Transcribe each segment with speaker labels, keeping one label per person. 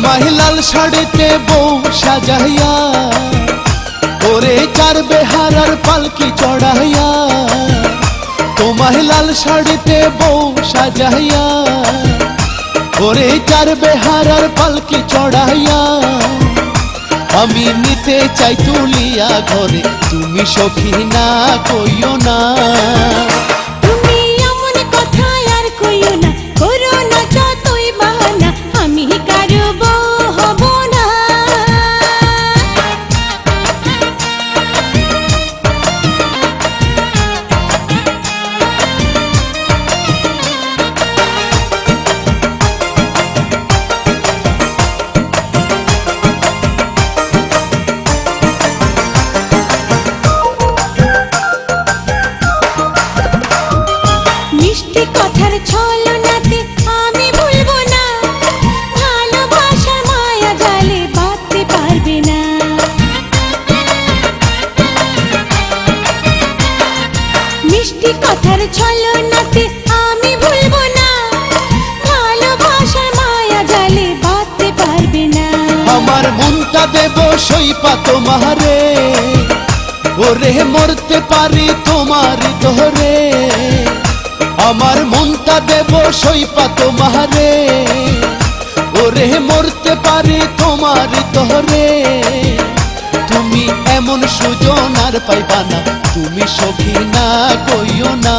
Speaker 1: শাড়িতে বউ সাজাইয়া, ওরে চার বেহারার পালকি চড়াইয়া তোমায় লাল শাড়িতে বউ সাজাইয়া, ওরে চার বেহারার পালকি চড়াইয়া, আমি নিতে চাই তুলিয়া ঘরে, তুমি সখী না কইও না।
Speaker 2: মিষ্টি কথার ছলনাতে আমি ভুলবো না। ভালোবাসার মায়া জালে বাঁধতে পারবে না।
Speaker 1: আমার মনটা দেব সইপা তোমারে ওরে মরতে পারি তোমার ধরে আমার মনটা দেব সইপা তোমারে ওরে মরতে পারি তোমার তুমি এমন সুজন আর পাইবা না। তুমি সখী না কইও না।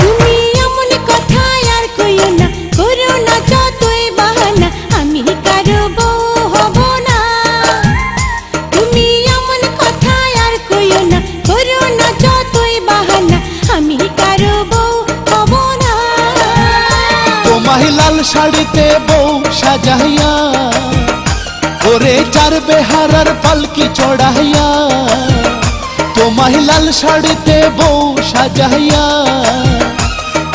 Speaker 2: তুমি এমন কথা আর কইও না করো না যতই বাহানা আমি কারও বউ হব না। তুমি এমন কথা আর কইও না করো না যতই বাহানা আমি কারও বউ হব না।
Speaker 1: তোমায় লাল শাড়িতে বউ সাজাইয়া ওরে চার বেহারার পালকি চড়াইয়া, তোমায় লাল শাড়িতে বউ সাজাইয়া,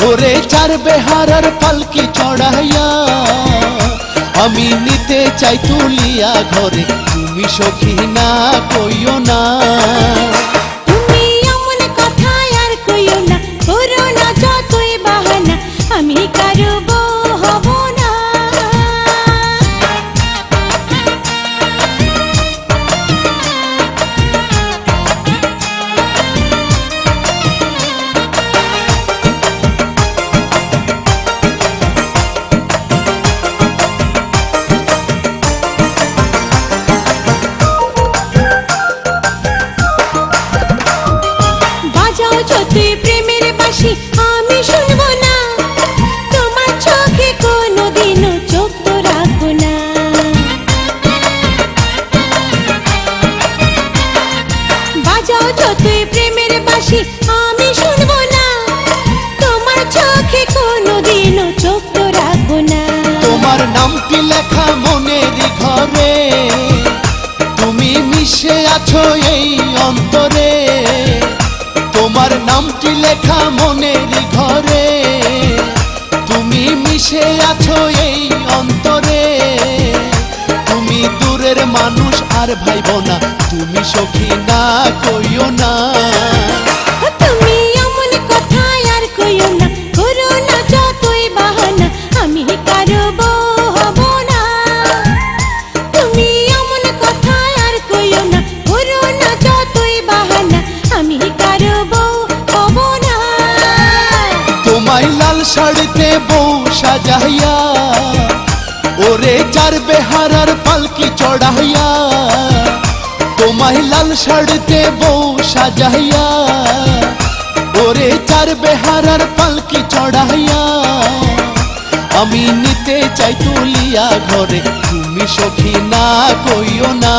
Speaker 1: ওরে চার বেহারার পালকি চড়াইয়া, আমি নিতে চাই তুলিয়া ঘরে, তুমি সখী না কইও না।
Speaker 2: বাসি আমি না। তোমার চোখে প্রেমের বাসি আমি শুনব না। তোমার চোখে কোনো দিনও চোখ না।
Speaker 1: তোমার নামটি লেখা মনের ঘরে। তুমি মিশে আছো নামটি লেখা মনের ঘরে। তুমি মিশে আছো এই অন্তরে। তুমি দূরের মানুষ আর ভাইব না। তুমি সখী না, কইও না। লাল শাড়িতে বউ সাজাইয়া, ওরে চার বেহারার পালকি চড়াইয়া, তোমায় লাল শাড়িতে বউ সাজাইয়া, ওরে চার বেহারার পালকি চড়াইয়া, আমি নিতে চাই তুলিয়া ঘরে, তুমি সখী না কইও না।